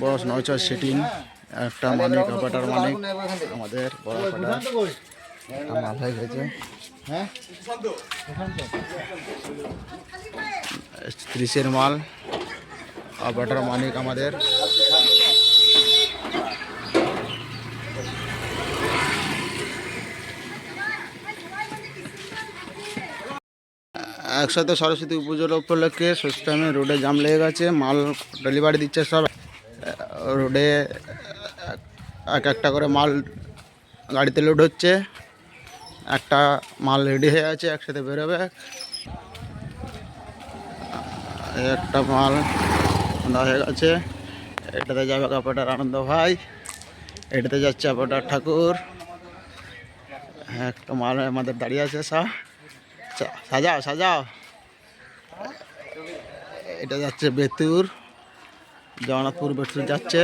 বস নয়চর setting একটা মানিক আপাটার মানিক আমাদের বড় হয়ে? গেছে ত্রিশের মাল আপাটার মানিক আমাদের। একসাথে সরস্বতী পুজোর উপলক্ষে টাইমে রোডে জাম লেগে গেছে মাল ডেলিভারি দিচ্ছে সব রোডে, এক একটা করে মাল গাড়িতে লোড হচ্ছে। একটা মাল রেডি হয়ে আছে, একসাথে বেরোবে। একটা মাল হয়ে গেছে। এটাতে যাবে কাপড়টার আনন্দ ভাই। এটাতে যাচ্ছে আপাটার ঠাকুর। একটা মাল আমাদের দাঁড়িয়ে আছে সা- সাজাও সাজাও। এটা যাচ্ছে বেতুর। জগন্নাথপুর বেতুর যাচ্ছে।